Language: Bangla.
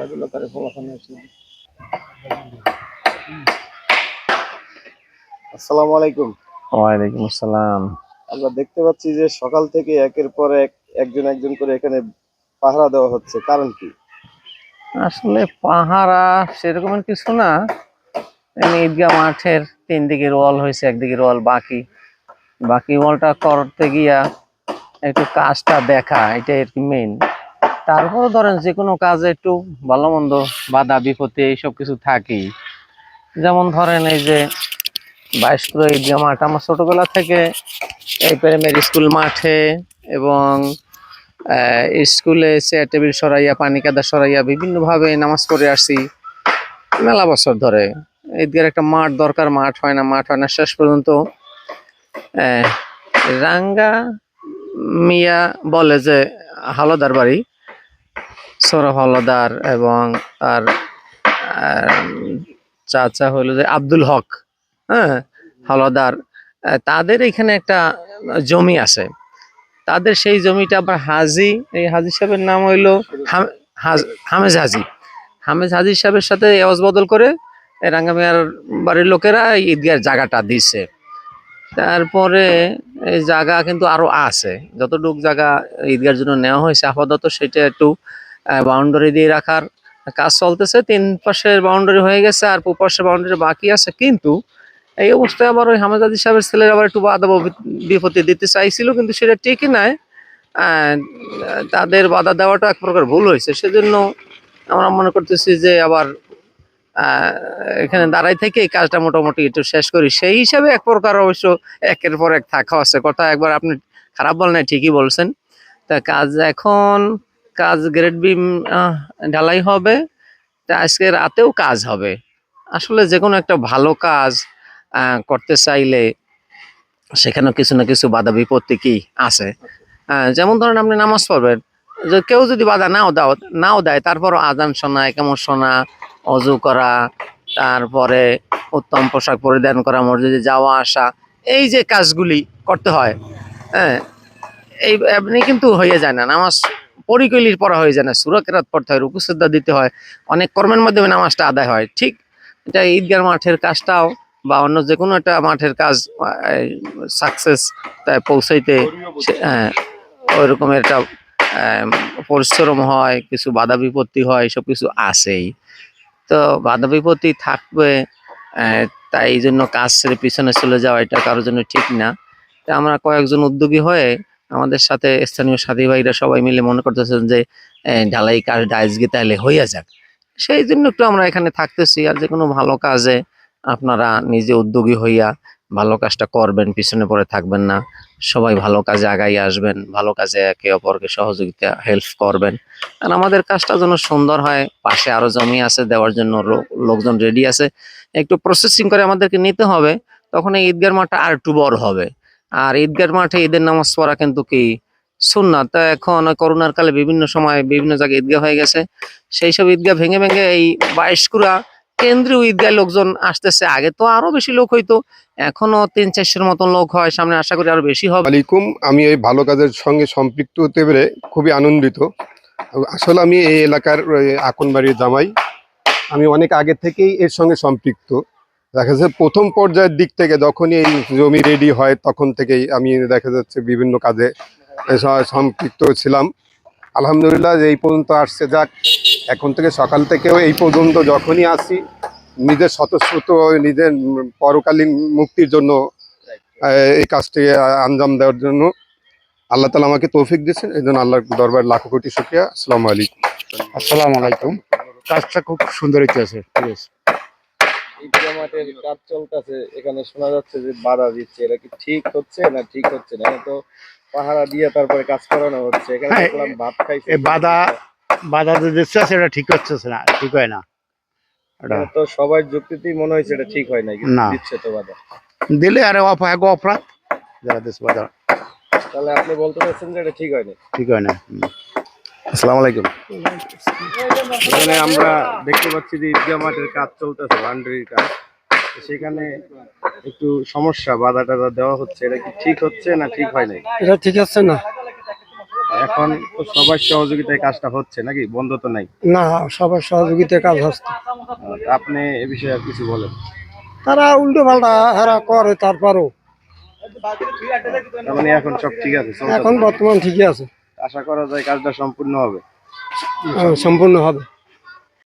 খেলাধুলা করে ফলাফল আসে আসসালামু আলাইকুম। ওয়ালাইকুম আসসালাম। আমরা দেখতে পাচ্ছি যে সকাল থেকে একের পর এক একজন একজন করে এখানে পাহারা দেওয়া হচ্ছে। কারণ কি? আসলে পাহারা সেরকম কিছু না। ঈদগাহ মাঠের তিন দিকে ওয়াল হয়েছে একদিকে ওয়াল বাকি। বাকি ওয়ালটা করতে গিয়া একটু কাজটা দেখা এটা আর কি মেইন তারপরে ধরেন যে কোনো কাজে একটু ভালো মন্দ বাধা, বিপত্তি এইসব কিছু থাকেই। যেমন ধরেন এই যে বাইশ কিলো ঈদগাহ মাঠ, আমার ছোটবেলা থেকে এই প্রাইমারি স্কুল মাঠে এবং স্কুলে চেয়ার টেবিল সরাইয়া, পানি কাদা সরাইয়া বিভিন্নভাবে নামাজ পড়ে আসি। মেলা বছর ধরে। ঈদগার একটা মাঠ দরকার, মাঠ হয় না, মাঠ হয় না। শেষ পর্যন্ত রাঙ্গা মিয়া বলে যে হালদার বাড়ি সৌরভ হলদার এবং আহ, চাচা হলো যে আব্দুল হক হ্যাঁ হলদার তাদের এখানে একটা জমি আছে। তাদের সেই জমিটা আবার হাজি এই হাজি সাহেবের নাম হইল হামেজ হাজি। হামেজ হাজি সাহেবের সাথে এওয়াজ বদল করে রাঙ্গামিয়ার বাড়ির লোকেরা ঈদগার জায়গাটা দিচ্ছে তারপরে এই জায়গা কিন্তু আরও আছে। যতটুক জায়গা ঈদগার জন্য নেওয়া হয়েছে আপাতত সেটা একটু বাউন্ডারি দিয়ে রাখার কাজ চলতেছে। তিন পাশের বাউন্ডারি হয়ে গেছে আর পাশের বাউন্ডারি বাকি আছে। কিন্তু এই অবস্থায় আবার ওই হামেদ আদি সাহেবের ছেলের আবার একটু বাধা বিপত্তি দিতে চাইছিল, কিন্তু সেটা ঠিকই নাই। তাদের বাধা দেওয়াটা এক প্রকার ভুল হয়েছে। সেজন্য আমরা মনে করতেছি যে আবার এখানে দাঁড়াই থেকে কাজটা মোটামুটি একটু শেষ করি। সেই হিসাবে এক প্রকার অবশ্য একের পর এক থাকা আছে। কথা একবার আপনি খারাপ বলেন নাই, ঠিকই বলছেন। তা কাজ এখন কাজ গ্রেড বিম ঢালাই হবে, তা আজকে রাতেও কাজ হবে। আসলে যে কোনো একটা ভালো কাজ করতে চাইলে সেখানেও কিছু না কিছু বাধা বিপত্তি কি আছে? যেমন ধরেন আপনি নামাজ পড়বেন, যে কেউ যদি বাধা নাও দাও, নাও দেয় তারপর আজান শোনা কেমন শোনা, অজু করা, তারপরে উত্তম পোশাক পরিধান করা, মসজিদে যাওয়া, আসা, এই যে কাজগুলি করতে হয় হ্যাঁ এই এমনি কিন্তু হয়ে যায় না। নামাজ পরিকলির পড়া হয়ে যায় না। সুরকেরাত পড়তে হয় রুকুসুদ্দা দিতে হয়। অনেক কর্মের মাধ্যমে নামাজটা আদায় হয়। ঠিক এটা ঈদগার মাঠের কাজটাও বা অন্য যে কোনো একটা মাঠের কাজ সাকসেস তাই পৌঁছাইতে হ্যাঁ ওই রকমের একটা পরিশ্রম হয়, কিছু বাধা বিপত্তি হয় সব কিছু আছেই। তো বাধা বিপত্তি থাকবে তাই এই জন্য কাজ ছেড়ে পিছনে চলে যাওয়া এটা কারোর জন্য ঠিক না। তা আমরা কয়েকজন উদ্যোগী হয়ে আমাদের সাথে স্থানীয় সাথী ভাইরা সবাই মিলে মনে করতেছেন যে ঢালাই কাজ আজকে তাহলে হইয়া যাক। সেই জন্য একটু আমরা এখানে থাকতেছি আর যে কোনো ভালো কাজে আপনারা নিজে উদ্যোগী হইয়া ভালো কাজটা করবেন, পিছনে পড়ে থাকবেন না। সবাই ভালো কাজে আগাই আসবেন, ভালো কাজে একে অপরকে সহযোগিতা, হেল্প করবেন। আর আমাদের কাজটা যেন সুন্দর হয়, পাশে আরও জমি আছে, দেওয়ার জন্য লোকজন রেডি আছে। একটু প্রসেসিং করে আমাদেরকে নিতে হবে, তখন এই ঈদগার মাঠটা আর একটু বড় হবে। আর ঈদগার মাঠে ঈদের নামাজ পড়া কিন্তু কি সুন্নাত। তা এখন করোনার কালে বিভিন্ন সময় বিভিন্ন জায়গায় ঈদগাহ হয়ে গেছে। সেই সব ঈদগাহ ভেঙে ভেঙে এই বাইশকুড়া কেন্দ্রীয় ঈদগাহ লোকজন আসতেছে। আগে তো আরও বেশি লোক হইতো, এখনও তিন চারশোর মতন লোক হয়। সামনে আশা করি আরও বেশি হবে। আলাইকুম, আমি এই ভালো কাজের সঙ্গে সম্পৃক্ত হতে পেরে খুবই আনন্দিত। আসলে আমি এই এলাকার আকনবাড়ির জামাই। আমি অনেক আগে থেকেই এর সঙ্গে সম্পৃক্ত। দেখা যাচ্ছে প্রথম পর্যায়ের দিক থেকে যখনই এই জমি রেডি হয়, তখন থেকেই আমি দেখা যাচ্ছে বিভিন্ন কাজে সম্পৃক্ত ছিলাম। আলহামদুলিল্লাহ এই পর্যন্ত আসছে, যাক, এখন থেকে সকাল থেকেও এই পর্যন্ত যখনই আসি, নিজের স্বতঃস্ফূর্ত নিজের পরকালীন মুক্তির জন্য এই কাজটি আঞ্জাম দেওয়ার জন্য আল্লাহ তালা আমাকে তৌফিক দিয়েছেন। এই জন্য আল্লাহর দরবার লাখো কোটি শুক্রিয়া। আসসালামু আলাইকুম। আসসালামু আলাইকুম। কাজটা খুব সুন্দর হইতেছে। ঠিক আছে। মাঠের কাজ চলতেছে এখানে শোনা যাচ্ছে যে বাধা দিচ্ছে। এটা কি ঠিক হচ্ছে না ঠিক হচ্ছে না? তো পাহারা দিয়ে তারপরে কাজ করানো হচ্ছে। এখানে হ্যাঁ, দেখলাম ভাত খাইছে। বাধা- বাধা যে দিচ্ছে সেটা ঠিক হচ্ছে না ঠিক হয় না। এটা তো সবার যুক্তিতেই মনে হয়েছে এটা ঠিক হয় না। দিচ্ছে তো বাধা। দিলে আরে অপরাধ অপরাধ যারা দিচ্ছে বাধা। তাহলে আপনি বলতে চাচ্ছেন যে এটা ঠিক হয়নি? ঠিক হয় না। আসসালামু আলাইকুম এখানে আমরা দেখতে পাচ্ছি যে ঈদগাহ মাঠের কাজ চলতেছে বাউন্ডারির কাজ সেখানে একটু সমস্যা বাধা টাধা দেওয়া হচ্ছে। এটা কি ঠিক হচ্ছে না ঠিক হয় নাই? এটা ঠিক আছে না। এখন তো সবার সহযোগিতায় কাজটা হচ্ছে নাকি? বন্ধ তো নাই? না সবার সহযোগিতায় কাজ হচ্ছে। আপনি এ বিষয়ে আর কিছু বলেন। তারা উল্টো পাল্টা হারা করে তারপরও। মানে এখন সব ঠিক আছে এখন বর্তমান ঠিকই আছে। আশা করা যায় কাজটা সম্পূর্ণ হবে। সম্পূর্ণ হবে।